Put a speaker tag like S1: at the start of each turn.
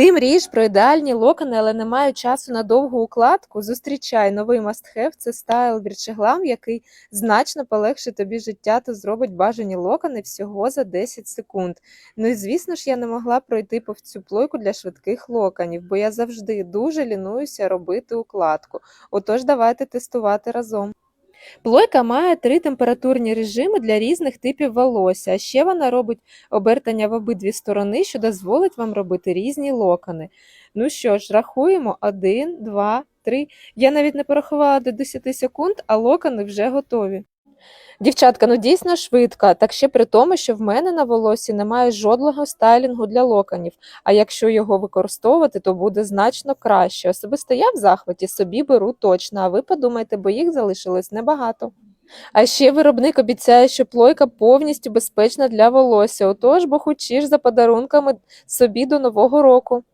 S1: Ти мрієш про ідеальні локони, але не мають часу на довгу укладку? Зустрічай новий мастхев це стайл Вірчеглам, який значно полегшить тобі життя та зробить бажані локони всього за 10 секунд. Ну і звісно ж, я не могла пройти повз цю плойку для швидких локонів, бо я завжди дуже лінуюся робити укладку. Отож, давайте тестувати разом. Плойка має три температурні режими для різних типів волосся, а ще вона робить обертання в обидві сторони, що дозволить вам робити різні локони. Ну що ж, рахуємо: один, два, три. Я навіть не порахувала до 10 секунд, а локони вже готові. Дівчатка, ну дійсно швидко, так ще при тому, що в мене на волосі немає жодного стайлінгу для локонів, а якщо його використовувати, то буде значно краще. Особисто я в захваті собі беру точно, а ви подумайте, бо їх залишилось небагато. А ще виробник обіцяє, що плойка повністю безпечна для волосся, отож, бо хочеш за подарунками собі до нового року.